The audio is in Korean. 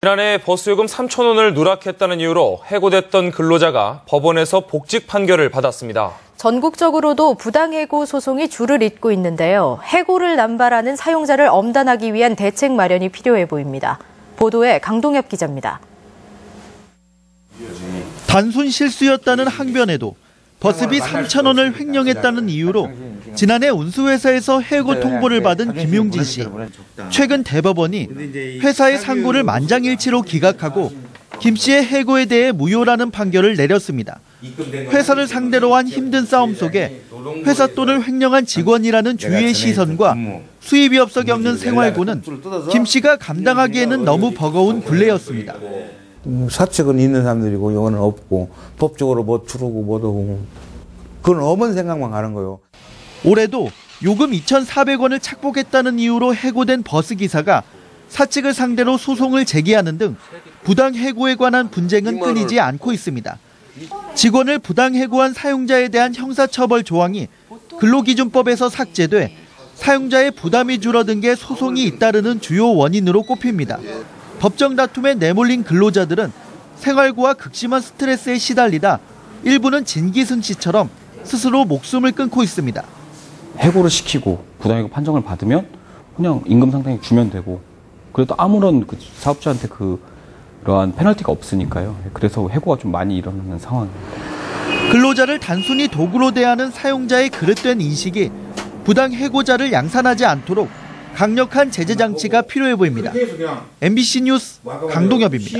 지난해 버스요금 3천 원을 누락했다는 이유로 해고됐던 근로자가 법원에서 복직 판결을 받았습니다. 전국적으로도 부당해고 소송이 줄을 잇고 있는데요. 해고를 남발하는 사용자를 엄단하기 위한 대책 마련이 필요해 보입니다. 보도에 강동엽 기자입니다. 단순 실수였다는 항변에도 버스비 3천 원을 횡령했다는 이유로 지난해 운수회사에서 해고 통보를 받은 김용진 씨. 최근 대법원이 회사의 상고를 만장일치로 기각하고 김 씨의 해고에 대해 무효라는 판결을 내렸습니다. 회사를 상대로 한 힘든 싸움 속에 회사 돈을 횡령한 직원이라는 주위의 시선과 수입이 없어 겪는 생활고는 김 씨가 감당하기에는 너무 버거운 굴레였습니다. 음, 사측은 있는 사람들이고 이거는 없고 법적으로 뭐 추르고 뭐도 하고 그건 어머니 생각만 가는 거요. 올해도 요금 2,400원을 착복했다는 이유로 해고된 버스 기사가 사측을 상대로 소송을 제기하는 등 부당 해고에 관한 분쟁은 끊이지 않고 있습니다. 직원을 부당 해고한 사용자에 대한 형사처벌 조항이 근로기준법에서 삭제돼 사용자의 부담이 줄어든 게 소송이 잇따르는 주요 원인으로 꼽힙니다. 법정 다툼에 내몰린 근로자들은 생활고와 극심한 스트레스에 시달리다 일부는 진기승 씨처럼 스스로 목숨을 끊고 있습니다. 해고를 시키고 부당해고 판정을 받으면 그냥 임금 상당히 주면 되고 그래도 아무런 그 사업자한테 그 그러한 페널티가 없으니까요. 그래서 해고가 좀 많이 일어나는 상황입니다. 근로자를 단순히 도구로 대하는 사용자의 그릇된 인식이 부당 해고자를 양산하지 않도록 강력한 제재 장치가 필요해 보입니다. MBC 뉴스 강동엽입니다.